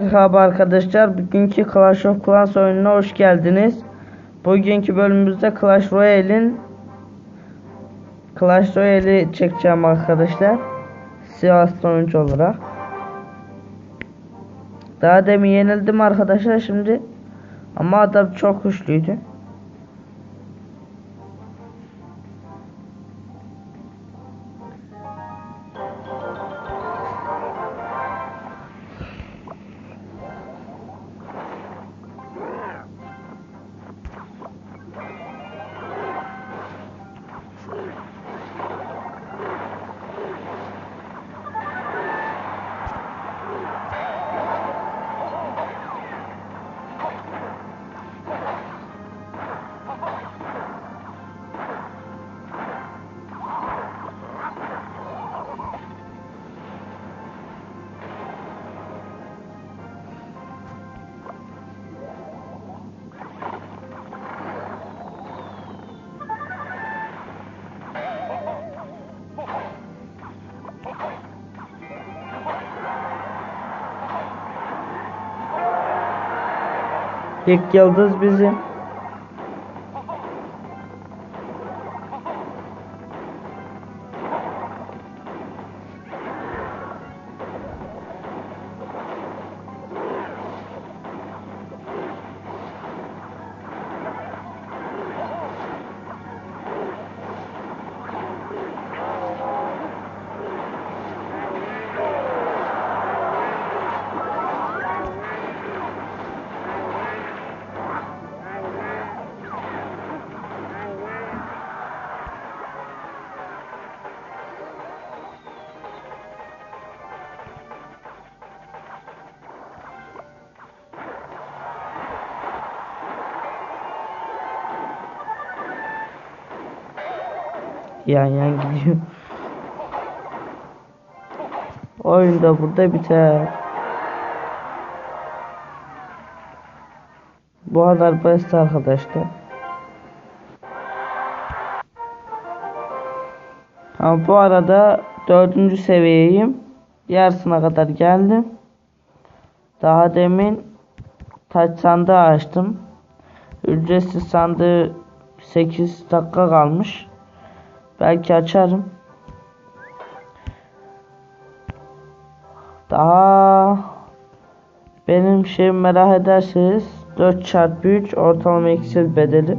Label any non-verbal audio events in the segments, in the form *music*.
Merhaba arkadaşlar. Bugünkü Clash of Clans oyununa hoş geldiniz. Bugünkü bölümümüzde Clash Royale'in Clash Royale'i çekeceğim arkadaşlar. Sivas oyuncu olarak. Daha demin yenildim arkadaşlar şimdi. Ama adam çok güçlüydü. İlk yıldız bizim. Yan yan gidiyor. Oyun da burada biter. Bu kadar basit arkadaşlar. Ama bu arada dördüncü seviyeyim. Yarısına kadar geldim. Daha demin taç sandığı açtım. Ücretsiz sandığı 8 dakika kalmış. Belki açarım. Daha benim şeyim merak ederseniz 4 çarpı 3 ortalama iksir bedeli.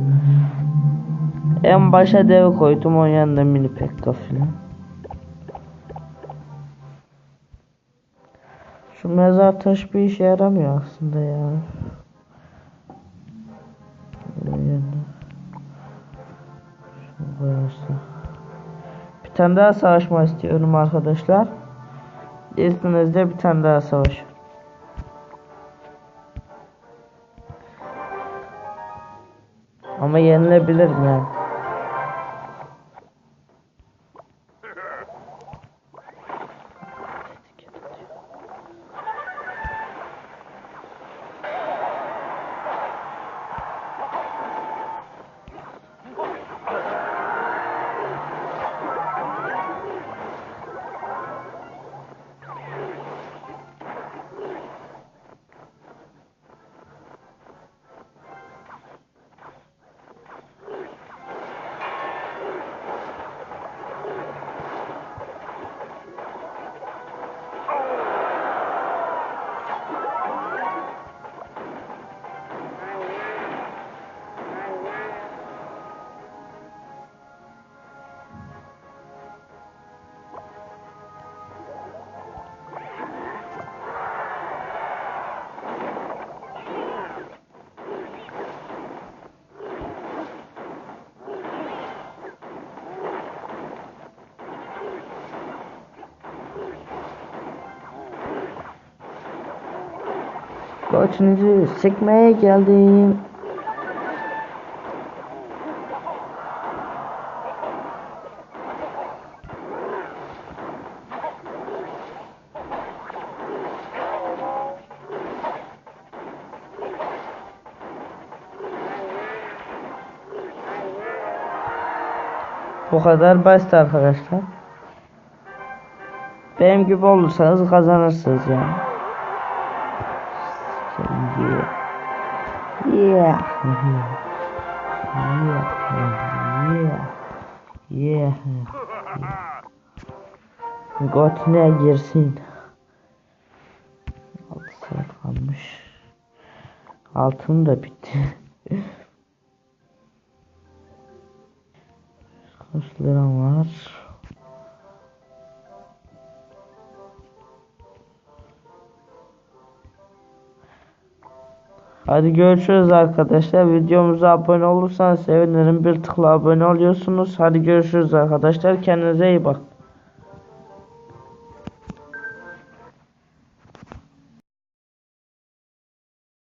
En başa dev koydum onun yanında mini pekka filan. Şu mezar taş bir işe yaramıyor aslında ya. Şunu koyarsın. Tane daha savaşma istiyorum arkadaşlar. İzninizle bir tane daha savaş. Ama yenilebilirim yani. Koçunuzu sıkmaya geldim. Bu kadar basit arkadaşlar. Benim gibi olursanız kazanırsınız yani. Yeah. Yeah. Yeah. Yeah. Götüne girsin. 6 saat kalmış. Altın da bitti. *laughs* Kaç liram var? Hadi görüşürüz arkadaşlar. Videomuza abone olursanız sevinirim. Bir tıkla abone oluyorsunuz. Hadi görüşürüz arkadaşlar. Kendinize iyi bakın.